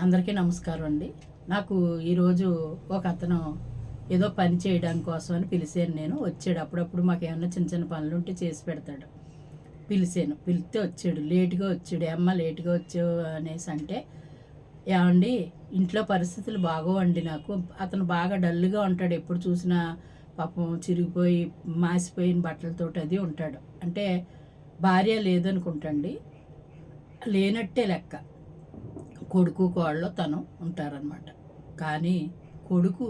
అందరికీ నమస్కారం అండి. నాకు ఈరోజు ఒక అతను ఏదో పని చేయడం కోసం అని పిలిచాను నేను. వచ్చాడు. అప్పుడప్పుడు మాకు ఏమన్నా చిన్న చిన్న పనులు ఉంటే చేసి పెడతాడు. పిలిచాను. పిలిస్తే వచ్చాడు. లేటుగా వచ్చాడు. అమ్మ లేటుగా వచ్చావు అనేసి అంటే ఏమండి ఇంట్లో పరిస్థితులు బాగోవండి నాకు. అతను బాగా డల్గా ఉంటాడు. ఎప్పుడు చూసినా పాపం చిరిగిపోయి మాసిపోయిన బట్టలతోటి అది ఉంటాడు. అంటే భార్య లేదనుకుంటండి లేనట్టే లెక్క. కొడుకు కోడలో తను ఉంటారనమాట కానీ కొడుకు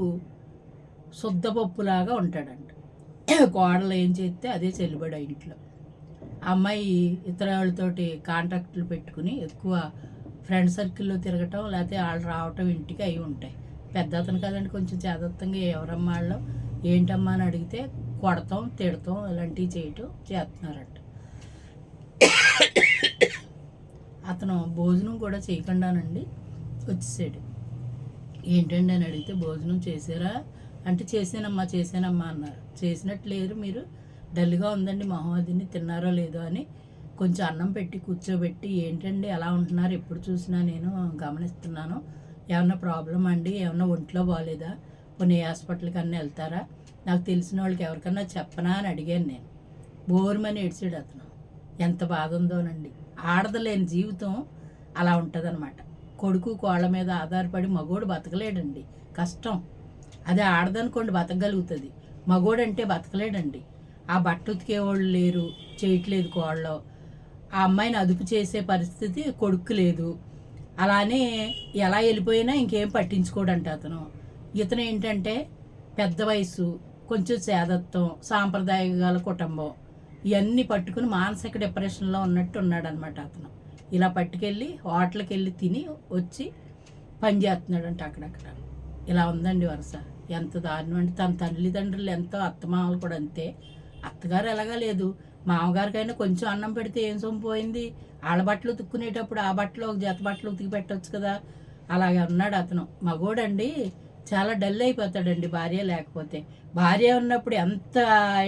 శుద్ధపప్పులాగా ఉంటాడంట. కోడలు ఏం చేస్తే అదే చెల్లుబడి ఇంట్లో. అమ్మాయి ఇతర వాళ్ళతోటి కాంటాక్ట్లు పెట్టుకుని ఎక్కువ ఫ్రెండ్ సర్కిల్లో తిరగటం లేకపోతే వాళ్ళు రావటం ఇంటికి అవి ఉంటాయి. పెద్ద అతను కదండి కొంచెం జాగ్రత్తగా ఎవరమ్మా వాళ్ళు ఏంటమ్మా అని అడిగితే కొడతాం తిడతాం ఇలాంటివి చేయటం చేస్తున్నారంట. అతను భోజనం కూడా చేయకుండానండి వచ్చేసాడు. ఏంటండి అని అడిగితే భోజనం చేశారా? అంటే చేసానమ్మా చేశానమ్మా అన్నారు. చేసినట్టు లేరు మీరు. డల్గా ఉందండి మొహమ్మదిని తిన్నారో లేదో అని కొంచెం అన్నం పెట్టి కూర్చోబెట్టి ఏంటండి ఎలా ఉంటున్నారు? ఎప్పుడు చూసినా నేను గమనిస్తున్నాను. ఏమన్నా ప్రాబ్లం అండి? ఏమన్నా ఒంట్లో బాగాలేదా కొన్ని హాస్పిటల్కి అన్నీ వెళ్తారా? నాకు తెలిసిన వాళ్ళకి ఎవరికన్నా చెప్పనా? అని అడిగాను నేను. బోరుమని ఏడ్చాడు అతను. ఎంత బాధ ఉందోనండి. ఆడదలేని జీవితం అలా ఉంటుందన్నమాట. కొడుకు కోళ్ళ మీద ఆధారపడి మగోడు బతకలేడండి. కష్టం. అదే ఆడదనుకోండి బతకగలుగుతుంది. మగోడంటే బతకలేడండి. ఆ బట్ట ఉతికేవాళ్ళు లేరు చేయట్లేదు కోళ్ళలో ఆ అమ్మాయిని అదుపు చేసే పరిస్థితి కొడుకు లేదు. అలానే ఎలా వెళ్ళిపోయినా ఇంకేం పట్టించుకోడంట అతను. ఇతను ఏంటంటే పెద్ద వయసు కొంచెం సేదత్వం సాంప్రదాయ గల కుటుంబం. ఇవన్నీ పట్టుకుని మానసిక డిప్రెషన్లో ఉన్నట్టు ఉన్నాడు అనమాట అతను. ఇలా పట్టుకెళ్ళి హోటల్కి వెళ్ళి తిని వచ్చి పని చేస్తున్నాడంట అక్కడక్కడ. ఇలా ఉందండి వరుస. ఎంత దారుణం అంటే తన తల్లిదండ్రులు ఎంతో అత్తమామలు కూడా అంతే. అత్తగారు ఎలాగా లేదు. మామగారికైనా కొంచెం అన్నం పెడితే ఏం సొంపోయింది వాళ్ళ బట్టలు ఉతుక్కునేటప్పుడు ఆ బట్టలు ఒక జత బట్టలు ఉతికి పెట్టవచ్చు కదా. అలాగే ఉన్నాడు అతను. మగోడండి చాలా డల్ అయిపోతాడండి భార్య లేకపోతే. భార్య ఉన్నప్పుడు ఎంత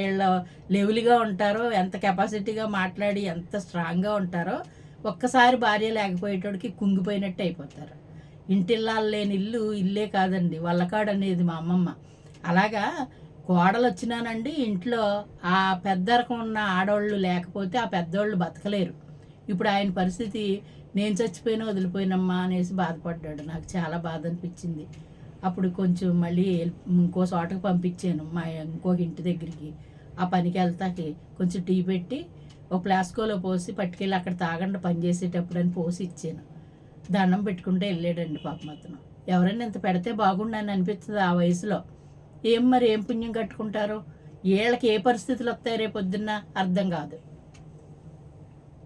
వీళ్ళ లెవెల్గా ఉంటారో ఎంత కెపాసిటీగా మాట్లాడి ఎంత స్ట్రాంగ్గా ఉంటారో ఒక్కసారి భార్య లేకపోయేటోడికి కుంగిపోయినట్టు అయిపోతారు. ఇంటిల్లాలు లేని ఇల్లు ఇల్లే కాదండి వల్లకాడు అనేది మా అమ్మమ్మ. అలాగా కోడలు వచ్చినానండి ఇంట్లో ఆ పెద్దరకం ఉన్న ఆడవాళ్ళు లేకపోతే ఆ పెద్దోళ్ళు బతకలేరు. ఇప్పుడు ఆయన పరిస్థితి నేను చచ్చిపోయినా వదిలిపోయినమ్మా అనేసి బాధపడ్డాడు. నాకు చాలా బాధ అనిపించింది. అప్పుడు కొంచెం మళ్ళీ ఇంకో చోటకు పంపించాను మా ఇంకొక ఇంటి దగ్గరికి. ఆ పనికి వెళ్తాకి కొంచెం టీ పెట్టి ఒక ప్లాస్కోలో పోసి పట్టుకెళ్ళి అక్కడ తాగండి పని చేసేటప్పుడు అని పోసి ఇచ్చాను. దండం పెట్టుకుంటే వెళ్ళాడండి పాపం అతను. ఎవరైనా ఇంత పెడితే బాగుండని అనిపిస్తుంది ఆ వయసులో. ఏం మరి ఏం పుణ్యం కట్టుకుంటారో? వీళ్ళకి ఏ పరిస్థితులు వస్తాయి రేపు పొద్దున్న అర్థం కాదు.